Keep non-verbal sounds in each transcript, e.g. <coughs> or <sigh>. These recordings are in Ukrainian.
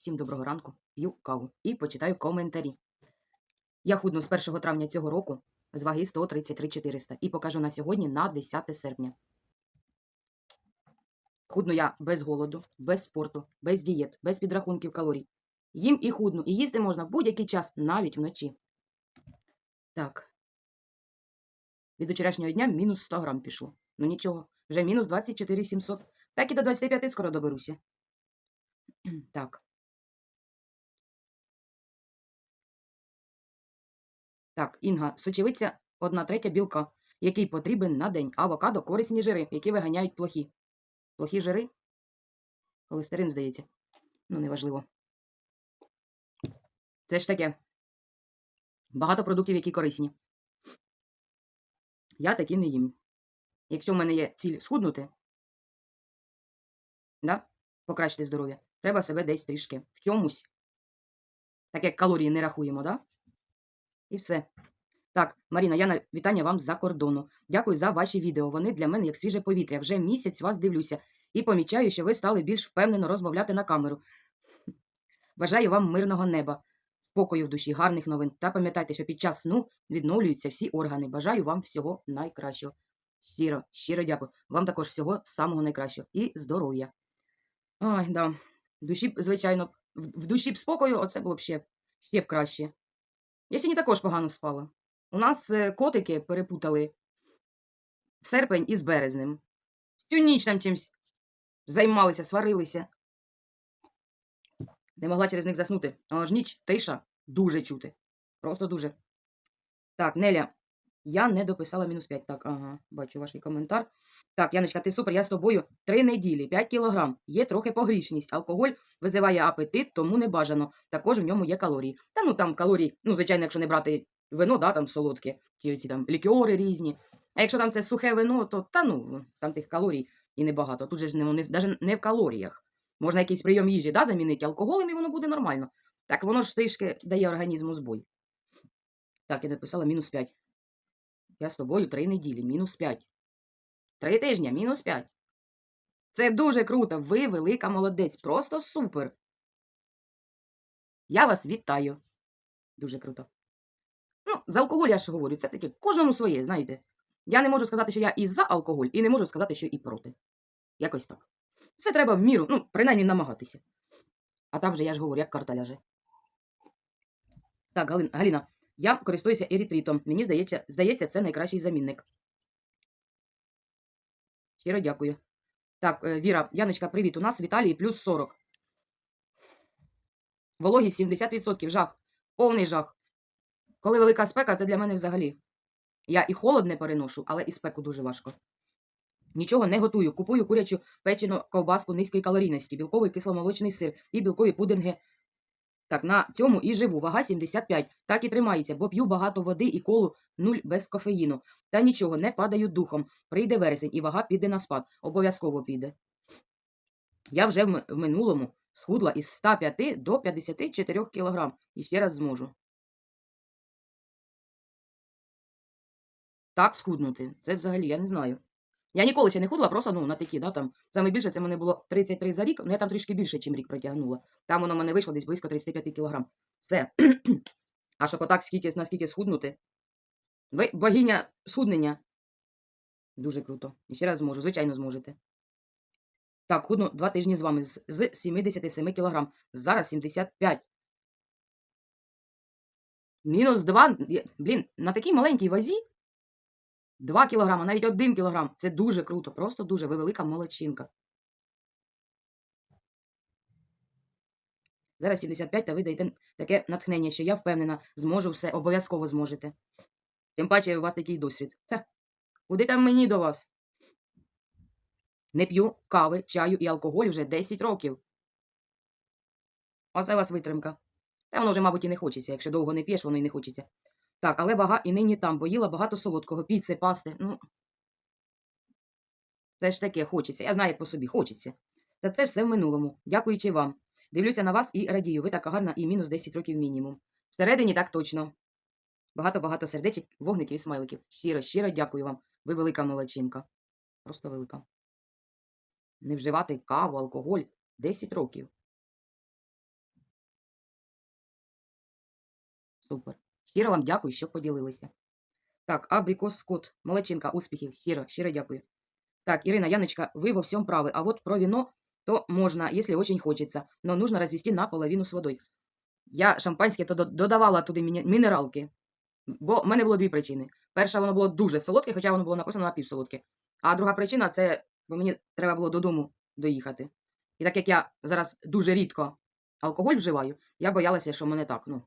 Всім доброго ранку, п'ю каву і почитаю коментарі. Я худну з 1 травня цього року з ваги 133 400 і покажу на сьогодні на 10 серпня. Худну я без голоду, без спорту, без дієт, без підрахунків калорій. Їм і худну, і їсти можна в будь-який час, навіть вночі. Так. Від вчорашнього дня мінус 100 грам пішло. Ну нічого, вже мінус 24 700. Так і до 25 скоро доберуся. Так. Так, Інга, сочевиця одна третя білка, який потрібен на день. Авокадо корисні жири, які виганяють плохі. Плохі жири? Холестерин, здається. Ну, неважливо. Це ж таке. Багато продуктів, які корисні. Я такі не їм. Якщо в мене є ціль схуднути, да? покращити здоров'я, треба себе десь трішки в чомусь. Так як калорії не рахуємо, да? І все. Так, Маріна, Яна, вітання вам з-за кордону. Дякую за ваші відео. Вони для мене як свіже повітря. Вже місяць вас дивлюся і помічаю, що ви стали більш впевнено розмовляти на камеру. Бажаю вам мирного неба, спокою в душі, гарних новин. Та пам'ятайте, що під час сну відновлюються всі органи. Бажаю вам всього найкращого. Щиро, щиро дякую. Вам також всього самого найкращого і здоров'я. Ой, да. Душі, б, звичайно, в душі б спокою, оце було б ще, ще б краще. Я сьогодні також погано спала. У нас е, котики перепутали серпень із березнем. Всю ніч там чимось займалися, сварилися. Не могла через них заснути. А ж ніч тиша дуже чути. Просто дуже. Так, Неля, я не дописала мінус 5. Так, ага, бачу ваш коментар. Так, Яночка, ти супер, я з тобою три неділі, 5 кілограм. Є трохи погрішність. Алкоголь визиває апетит, тому не бажано. Також в ньому є калорії. Та ну там калорії, ну, звичайно, якщо не брати вино, да, там солодке, чи ці там лікіори різні. А якщо там це сухе вино, то та ну, там тих калорій і небагато. Тут же ж не, ну, навіть не в калоріях. Можна якийсь прийом їжі да, замінити алкоголем, і воно буде нормально. Так воно ж трішки дає організму збой. Так, я написала мінус 5. Я з тобою три неділі, мінус 5. Три тижня, мінус 5. Це дуже круто. Ви велика молодець. Просто супер. Я вас вітаю. Дуже круто. Ну, за алкоголь я ж говорю, це таке кожному своє, знаєте. Я не можу сказати, що я і за алкоголь, і не можу сказати, що і проти. Якось так. Все треба в міру, ну, принаймні намагатися. А там же я ж говорю, як карта ляже. Так, Галин, Галіна, я користуюся ерітритом. Мені здається, здається, це найкращий замінник. Щиро дякую. Так, е, Віра, Яночка, привіт. У нас в Італії плюс 40. Вологість 70%. Жах. Повний жах. Коли велика спека, це для мене взагалі. Я і холод не переношу, але і спеку дуже важко. Нічого не готую. Купую курячу печену ковбаску низької калорійності, білковий кисломолочний сир і білкові пудинги. Так, на цьому і живу. Вага 75. Так і тримається, бо п'ю багато води і колу нуль без кофеїну. Та нічого, не падаю духом. Прийде вересень і вага піде на спад. Обов'язково піде. Я вже в минулому схудла із 105 до 54 кг. І ще раз зможу. Так схуднути. Це взагалі, я не знаю. Я ніколи ще не худла, просто ну, на такі, да, там. Саме більше це мене було 33 за рік, ну я там трішки більше, ніж рік протягнула. Там воно в мене вийшло десь близько 35 кг. Все. а щоб отак скільки, наскільки схуднути. Ви богиня схуднення. Дуже круто. І ще раз зможу, звичайно, зможете. Так, худну два тижні з вами з, з 77 кг. Зараз 75. Мінус 2. Блін, на такій маленькій вазі 2 кілограма, навіть 1 кілограм. Це дуже круто, просто дуже. Велика молодчинка. Зараз 75, та ви даєте таке натхнення, що я впевнена, зможу все, обов'язково зможете. Тим паче у вас такий досвід. Ха. Куди там мені до вас? Не п'ю кави, чаю і алкоголь вже 10 років. Оце у вас витримка. Та воно вже, мабуть, і не хочеться. Якщо довго не п'єш, воно і не хочеться. Так, але вага і нині там, бо їла багато солодкого, піци, пасти. Ну, це ж таке хочеться. Я знаю, як по собі, хочеться. Та це все в минулому. Дякуючи вам. Дивлюся на вас і радію. Ви така гарна і мінус 10 років мінімум. Всередині так точно. Багато-багато сердечок, вогників і смайликів. Щиро, щиро дякую вам. Ви велика молодчинка. Просто велика. Не вживати каву, алкоголь 10 років. Супер. Щиро вам дякую, що поділилися. Так, Абрикос Скотт, молодчинка, успіхів. Щиро, щиро дякую. Так, Ирина, Яночка, вы во всем правы. А вот про вино, то можно, если очень хочется. Но нужно развести наполовину с водой. Я шампанське то додавала туди мінералки. Бо в мене було дві причини. Перша, воно було дуже солодке, хоча воно було написано напівсолодке. А друга причина це, бо мені треба було додому доїхати. І так як я зараз дуже рідко алкоголь вживаю, я боялася, що мене так, ну,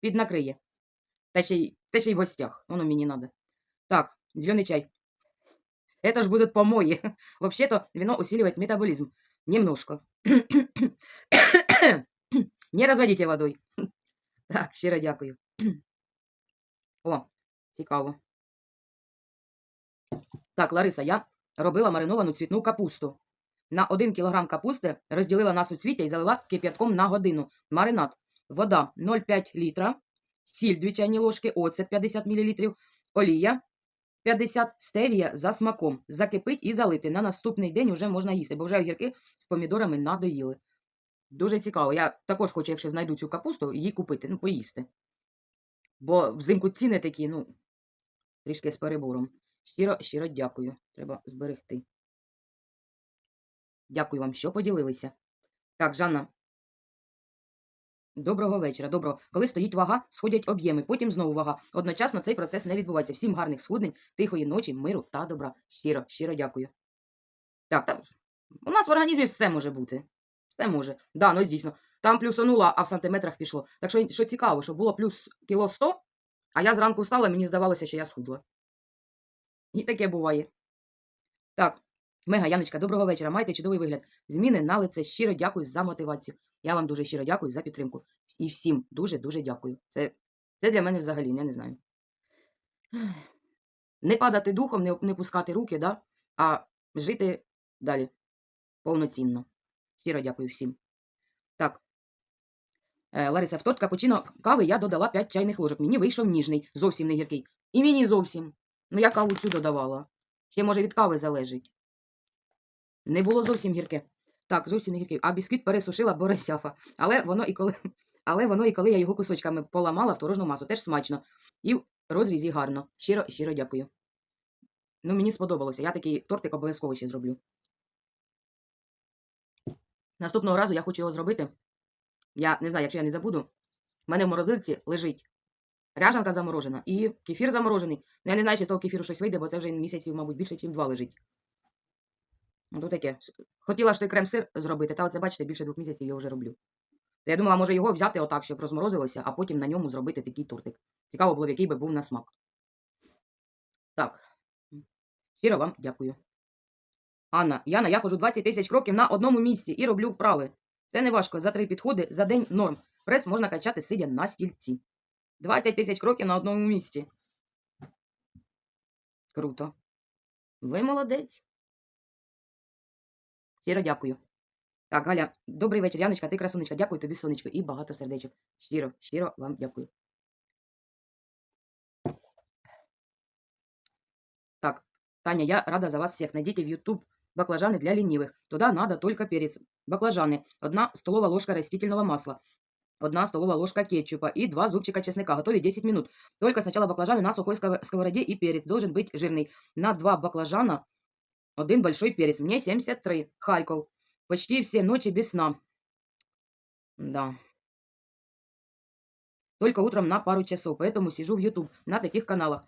піднакриє. Та ще й, та ще й в гостях. Надо. Так, зеленый чай. Это ж будут помои. <laughs> Вообще-то вино усиливает метаболизм. Немножко. <coughs> Не розводите водой. <coughs> Так, щиро дякую. <coughs> О, цікаво. Так, Лариса, я робила мариновану цвітну капусту. На 1 кг капусти розділила на суцвіття і залила кип'ятком на годину. Маринад. Вода 0,5 літра, сіль 2 чайні ложки, оцет 50 мл, олія 50 стевія за смаком. Закипить і залити. На наступний день вже можна їсти, бо вже огірки з помідорами надоїли. Дуже цікаво. Я також хочу, якщо знайду цю капусту, її купити, ну, поїсти. Бо взимку ціни такі, ну, трішки з перебором. Щиро, щиро дякую. Треба зберегти. Дякую вам, що поділилися. Так, Жанна. Доброго вечора. Доброго. Коли стоїть вага, сходять об'єми, потім знову вага. Одночасно цей процес не відбувається. Всім гарних схуднень, тихої ночі, миру та добра. Щиро, щиро дякую. Так, так. У нас в організмі все може бути. Все може. Да, ну дійсно. Там плюсонула, а в сантиметрах пішло. Так що, що цікаво, що було плюс кіло 100, а я зранку встала, мені здавалося, що я схудла. І таке буває. Так, Мега, Яночка, доброго вечора. Маєте чудовий вигляд. Зміни на лице. Щиро дякую за мотивацію. Я вам дуже щиро дякую за підтримку. І всім дуже-дуже дякую. Це, це для мене взагалі, я не знаю. Не падати духом, не, не пускати руки, да? а жити далі повноцінно. Щиро дякую всім. Так. Е, Лариса, в торт капучино кави я додала 5 чайних ложок. Мені вийшов ніжний, зовсім не гіркий. І мені зовсім. Ну, я каву цю додавала. Ще, може, від кави залежить. Не було зовсім гірке. Так, зовсім не гіркий. А бісквіт пересушила боросяфа. Але воно і коли, <laughs> але воно і коли я його кусочками поламала в творожну масу, теж смачно. І в розрізі гарно. Щиро, щиро дякую. Ну, мені сподобалося. Я такий тортик обов'язково ще зроблю. Наступного разу я хочу його зробити. Я не знаю, якщо я не забуду. У мене в морозильці лежить ряжанка заморожена і кефір заморожений. Ну, я не знаю, чи з того кефіру щось вийде, бо це вже місяців, мабуть, більше, ніж два лежить. Ну, таке. Хотіла ж той крем-сир зробити, та оце, бачите, більше двох місяців його вже роблю. Та я думала, може його взяти отак, щоб розморозилося, а потім на ньому зробити такий тортик. Цікаво було б, який би був на смак. Так. Щиро вам дякую. Анна, Яна, я ходжу 20 тисяч кроків на одному місці і роблю вправи. Це не важко. За три підходи за день норм. Прес можна качати, сидя на стільці. 20 тисяч кроків на одному місці. Круто. Ви молодець. Щиро дякую. Так, Галя, добрий вечір. Яночка, ти красунечка. Дякую тобі, сонечко, і багато сердечок. Щиро, щиро вам дякую. Так, Таня, я рада за вас всех. Найдите в YouTube баклажаны для ленивых. Туда надо только перец. Баклажаны. Одна столовая ложка растительного масла. Одна столовая ложка кетчупа и два зубчика чеснока. Готовить 10 минут. Только сначала баклажаны на сухой сковороде сковороде и перец. Должен быть жирный. На два баклажана один большой перец. Мне 73. Харьков. Почти все ночи без сна. Да. Только утром на пару часов. Поэтому сижу в YouTube на таких каналах.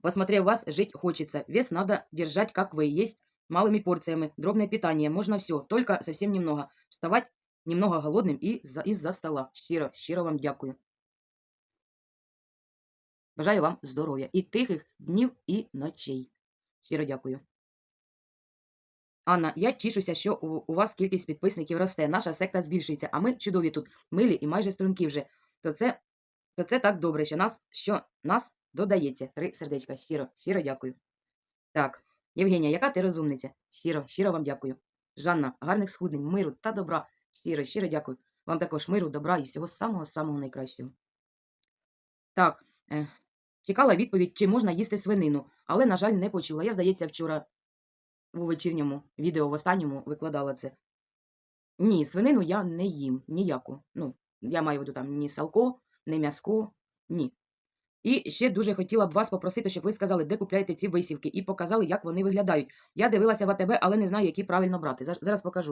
Посмотрев вас, жить хочется. Вес надо держать, как вы. Есть малыми порциями. Дробное питание. Можно все. Только совсем немного. Вставать немного голодним і за, із-за стола. Щиро, щиро вам дякую. Бажаю вам здоров'я і тихих днів і ночей. Щиро дякую. Анна, я тішуся, що у, вас кількість підписників росте. Наша секта збільшується, а ми чудові тут, милі і майже струнки вже. То це, то це так добре, що нас, що нас додається. Три сердечка. Щиро, щиро дякую. Так, Євгенія, яка ти розумниця? Щиро, щиро вам дякую. Жанна, гарних схуднень, миру та добра. Щиро, щиро дякую. Вам також миру, добра і всього самого-самого найкращого. Так, е, чекала відповідь, чи можна їсти свинину, але, на жаль, не почула. Я, здається, вчора у вечірньому відео в останньому викладала це. Ні, свинину я не їм ніяку. Ну, я маю в там ні салко, ні м'яско, Ні. І ще дуже хотіла б вас попросити, щоб ви сказали, де купляєте ці висівки, і показали, як вони виглядають. Я дивилася в АТБ, але не знаю, які правильно брати. Зараз покажу.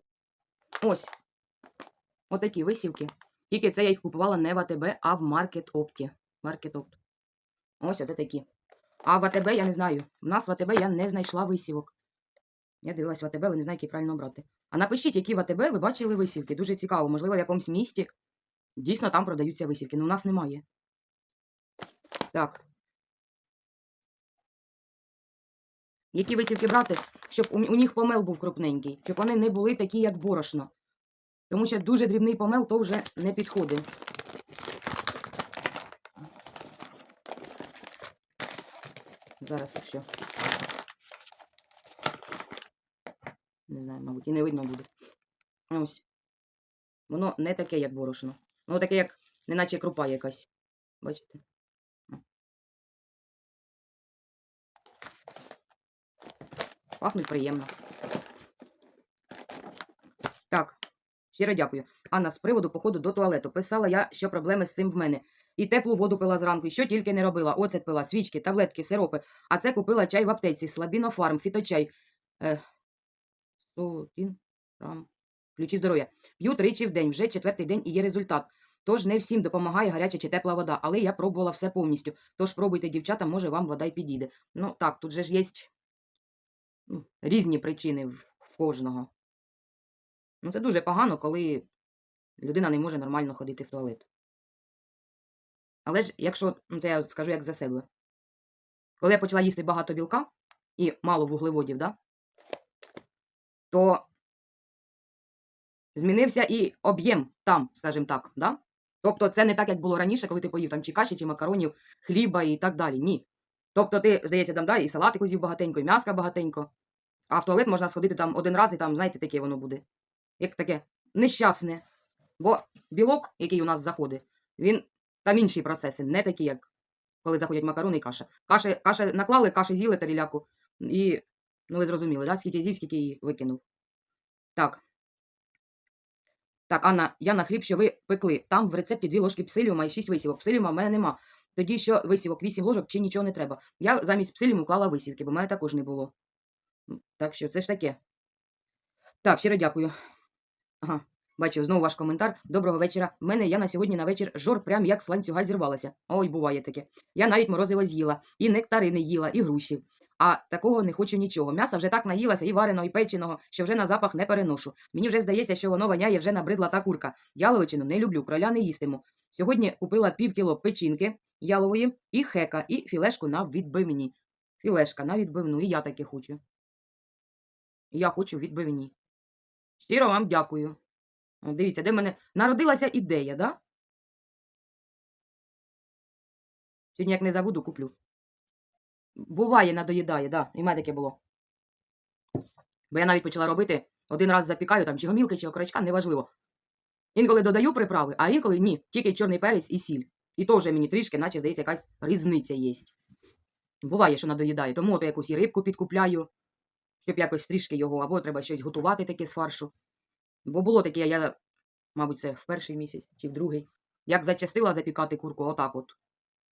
Ось. Отакі висівки. Тільки це я їх купувала не в АТБ, а в Market Opті. Market Opt. Ось оце такі. А в АТБ я не знаю. В нас в АТБ я не знайшла висівок. Я дивилася в АТБ, але не знаю, які правильно брати. А напишіть, які в АТБ ви бачили висівки. Дуже цікаво. Можливо, в якомусь місті дійсно там продаються висівки. Ну, у нас немає. Так. Які висівки брати, щоб у, у них помел був крупненький, щоб вони не були такі, як борошно. Тому що дуже дрібний помел то вже не підходить. Зараз якщо. Знаю, мабуть, і не видно буде. Ось. Воно не таке, як борошно. Воно таке, як, неначе крупа якась. Бачите? Пахнуть приємно. Так, щиро дякую. Анна, з приводу походу до туалету. Писала я, що проблеми з цим в мене. І теплу воду пила зранку, і що тільки не робила. Оцет пила, свічки, таблетки, сиропи. А це купила чай в аптеці, слабінофарм, фіточай. Е, Сотін, там. Ключі здоров'я. П'ю тричі в день, вже четвертий день і є результат. Тож не всім допомагає гаряча чи тепла вода, але я пробувала все повністю. Тож пробуйте, дівчата, може вам вода й підійде. Ну так, тут же ж є ну, різні причини в кожного. Ну, це дуже погано, коли людина не може нормально ходити в туалет. Але ж, якщо, ну, це я скажу як за себе, коли я почала їсти багато білка і мало вуглеводів, да, то змінився і об'єм там, скажімо так. Да? Тобто це не так, як було раніше, коли ти поїв там чи каші, чи макаронів, хліба і так далі. Ні. Тобто ти, здається, там да, і салатику з'їв багатенько, і м'яска багатенько. А в туалет можна сходити там один раз і там, знаєте, таке воно буде. Як таке нещасне. Бо білок, який у нас заходить, він там інші процеси, не такі, як коли заходять макарони і каша. Каші, каші наклали, каші з'їли таріляку, і, ну ви зрозуміли, да? скільки з'їв, скільки її викинув. Так. Так, Анна, я на хліб, що ви пекли. Там в рецепті дві ложки псиліума і шість висівок. Псиліума в мене нема. Тоді що висівок, вісім ложок чи нічого не треба. Я замість псиліуму клала висівки, бо в мене також не було. Так що це ж таке. Так, щиро дякую. Ага, бачу, знову ваш коментар. Доброго вечора. В мене я на сьогодні на вечір жор прям як з ланцюга зірвалася. Ой, буває таке. Я навіть морозиво з'їла, і нектарини їла, і груші. А такого не хочу нічого. М'яса вже так наїлася, і вареного, і печеного, що вже на запах не переношу. Мені вже здається, що воно воняє вже набридла та курка. Яловичину не люблю, кроля не їстиму. Сьогодні купила пів кіло печінки ялової і хека, і філешку на відбивні. Філешка на відбивну, і я таке хочу. Я хочу відбивні. Щиро вам дякую. О, дивіться, де в мене народилася ідея, да? Сьогодні, як не забуду, куплю. Буває, надоїдає, да, і мене таке було. Бо я навіть почала робити, один раз запікаю там чи гомілки, чи окорочка, неважливо. Інколи додаю приправи, а інколи ні, тільки чорний перець і сіль. І то вже мені трішки, наче здається, якась різниця є. Буває, що надоїдає, тому то якусь і рибку підкупляю, щоб якось трішки його, або треба щось готувати таке з фаршу. Бо було таке, я, мабуть, це в перший місяць чи в другий. Як зачастила запікати курку отак от.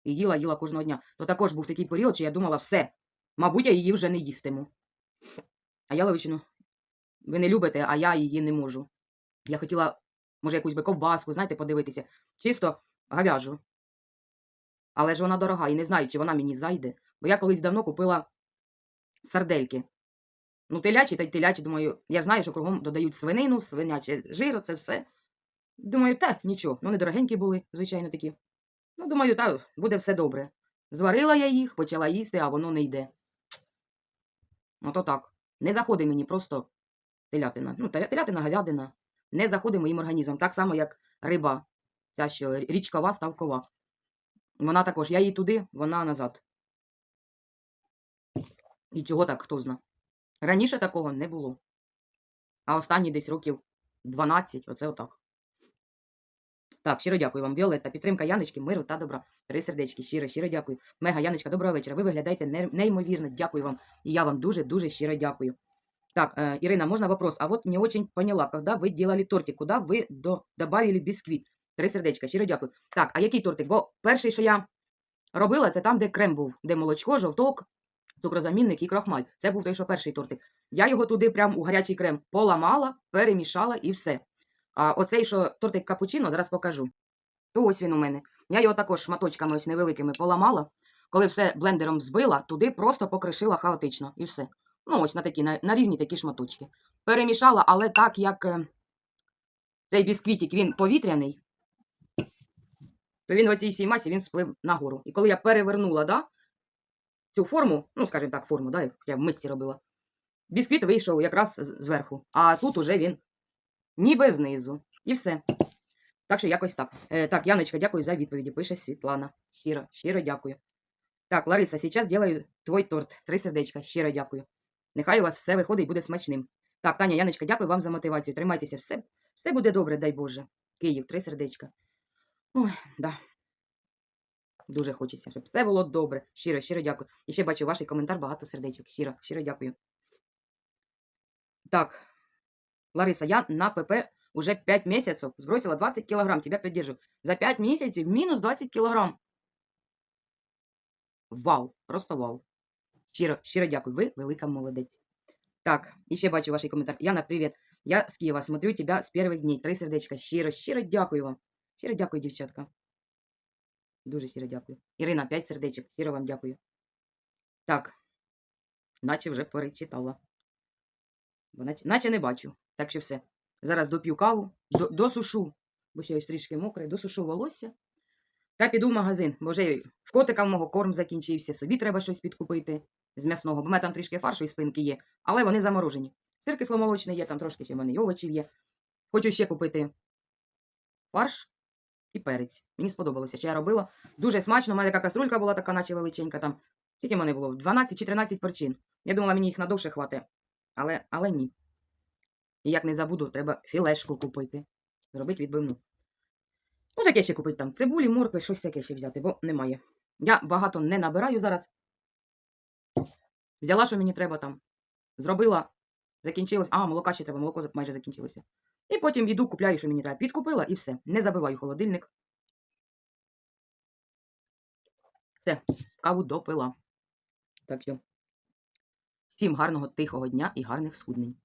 І їла, їла кожного дня. То також був такий період, що я думала, все, мабуть, я її вже не їстиму. А яловичину ви не любите, а я її не можу. Я хотіла, може, якусь би ковбаску, знаєте, подивитися. Чисто говяжу. Але ж вона дорога і не знаю, чи вона мені зайде. Бо я колись давно купила сардельки. Ну, телячі та й телячі, думаю, я знаю, що кругом додають свинину, свиняче жир, це все. Думаю, так, нічого. Ну, недорогенькі були, звичайно, такі. Ну, думаю, так, буде все добре. Зварила я їх, почала їсти, а воно не йде. Ото так. Не заходить мені просто телятина. Ну, телятина, говядина. Не заходить моїм організмом. Так само, як риба. Ця що річкова, ставкова. Вона також, я її туди, вона назад. І чого так, хто зна. Раніше такого не було. А останні десь років 12, оце отак. Так, щиро дякую вам, Віолетта. Підтримка Яночки, миру та добра. Три сердечки, щиро, щиро дякую. Мега Яночка, доброго вечора. Ви виглядаєте не- неймовірно. Дякую вам. І я вам дуже-дуже щиро дякую. Так, э, Ирина, можно вопрос? А вот не очень поняла, когда вы делали тортик, куда вы до, добавили бисквит? Три сердечка, щиро дякую. Так, а який тортик? Бо перший, що я робила, це там, де крем був, де молочко, жовток, цукрозамінник і крохмаль. Це був той, що перший тортик. Я його туди прям у гарячий крем поламала, перемішала і все. А оцей, що тортик капучино, зараз покажу. Ось він у мене. Я його також шматочками ось невеликими поламала. Коли все блендером збила, туди просто покришила хаотично і все. Ну, ось на такі, на, на різні такі шматочки. Перемішала, але так як е, цей бісквітик він повітряний, то він в оцій всій масі він сплив нагору. І коли я перевернула да, цю форму, ну, скажімо так, форму, да, я в мисці робила, бісквіт вийшов якраз зверху, а тут уже він ніби знизу. І все. Так що якось так. Е, так, Яночка, дякую за відповіді. Пише Світлана. Щиро, щиро дякую. Так, Лариса, сейчас делаю твой торт. Три сердечка. Щиро дякую. Нехай у вас все виходить і буде смачним. Так, Таня, Яночка, дякую вам за мотивацію. Тримайтеся, все, все буде добре, дай Боже. Київ, три сердечка. Ой, да. Дуже хочеться, щоб все було добре. Щиро, щиро дякую. І ще бачу ваш коментар, багато сердечок. Щиро, щиро дякую. Так, Лариса, я на ПП уже 5 месяцев сбросила 20 килограмм, тебя поддерживаю. За 5 месяцев минус 20 килограмм. Вау, просто вау. Щиро, щиро дякую, ви велика молодець. Так, ще бачу ваш коментар. Яна, привіт. Я з Києва, смотрю тебя з перших дней. Три сердечка. Щиро, щиро дякую вам. Щиро дякую, дівчатка. Дуже щиро дякую. Ірина, 5 сердечок. Щиро вам дякую. Так. Наче вже перечитала. Бо наче, наче не бачу. Так що все. Зараз доп'ю каву, досушу, бо ще ось трішки мокре, досушу волосся. Та піду в магазин, бо вже в котика в мого корм закінчився, собі треба щось підкупити з м'ясного, бо в мене там трішки фаршу і спинки є, але вони заморожені. Сир кисломолочний є, там трошки ще в мене й овочів є. Хочу ще купити фарш і перець. Мені сподобалося, що я робила. Дуже смачно, у мене така каструлька була така, наче величенька там. Скільки в мене було? 12 чи 13 перчин. Я думала, мені їх надовше хватить, але, але ні. І як не забуду, треба філешку купити. Зробити відбивну. Ну, таке ще купити там. Цибулі, моркви, щось таке ще взяти, бо немає. Я багато не набираю зараз. Взяла, що мені треба там. Зробила, закінчилось. А, молока ще треба, молоко майже закінчилося. І потім йду, купляю, що мені треба. Підкупила і все. Не забиваю холодильник. Все, каву допила. Так що. Всім гарного тихого дня і гарних схуднень.